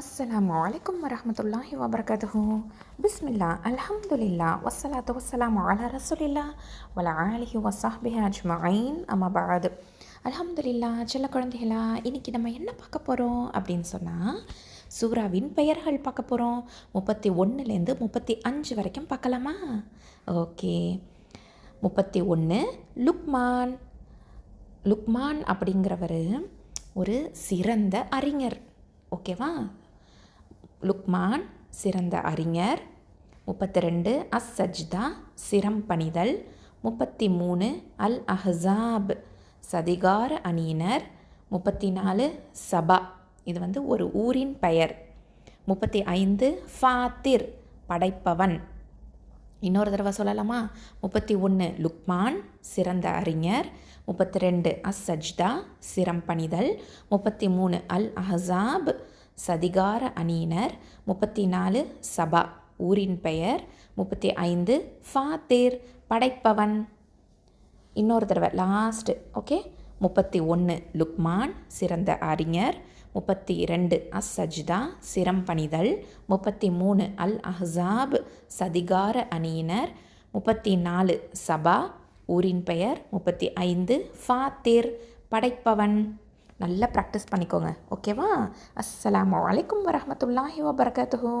அஸ்ஸலாமு அலைக்கும் வரமத்துல்லாஹி வபரகாத்துஹு பிஸ்மில்லா அல்ஹம்துலில்லா வஸ்ஸலாத்து வஸ்ஸலாமு அலா ரசூலில்லா வல ஆலிஹி வஸஹ்பிஹி அஜ்மாயின் அம்மா பஅது அல்ஹம்துலில்லா செல்ல குழந்தைகளா இன்றைக்கி நம்ம என்ன பார்க்க போகிறோம் அப்படின்னு சொன்னால் சூறாவின் பெயர்கள் பார்க்க போகிறோம் முப்பத்தி ஒன்றுலேருந்து முப்பத்தி அஞ்சு வரைக்கும் பார்க்கலாமா? ஓகே. முப்பத்தி ஒன்று லுக்மான். லுக்மான் அப்படிங்கிறவர் ஒரு சிறந்த அறிஞர். ஓகேவா? லுக்மான் சிறந்த அறிஞர். முப்பத்தி ரெண்டு அஸ் சஜ்தா சிரம் பணிதல். முப்பத்தி மூணு அல் அஹ்ஸாப் சதிகார அணியினர். முப்பத்தி நாலு சபா இது வந்து ஒரு ஊரின் பெயர். முப்பத்தி ஐந்து ஃபாத்திர் படைப்பவன். இன்னொரு தடவை சொல்லலாமா? முப்பத்தி ஒன்று லுக்மான் சிறந்த அறிஞர். முப்பத்தி ரெண்டு அஸ் சஜ்தா சிரம் பணிதல். முப்பத்தி மூணு அல் அஹசாப் சதிகார அணியினர். முப்பத்தி நாலு சபா ஊரின் பெயர். முப்பத்தி ஐந்து ஃபாத்தேர் படைப்பவன். இன்னொரு தடவை லாஸ்ட்டு ஓகே முப்பத்தி ஒன்று லுக்மான் சிறந்த அறிஞர். முப்பத்தி ரெண்டு அஸ் சஜ்தா சிரம் பணிதல். முப்பத்தி மூணு அல் அஹ்ஸாப் சதிகார அணியினர். முப்பத்தி நாலு சபா ஊரின் பெயர். முப்பத்தி ஐந்து ஃபாத்திர் படைப்பவன். நல்லா ப்ராக்டிஸ் பண்ணிக்கோங்க. ஓகேவா அஸ்லாம் வலைக்கம் வரமத்துல்லாஹி வபரகாத்துஹு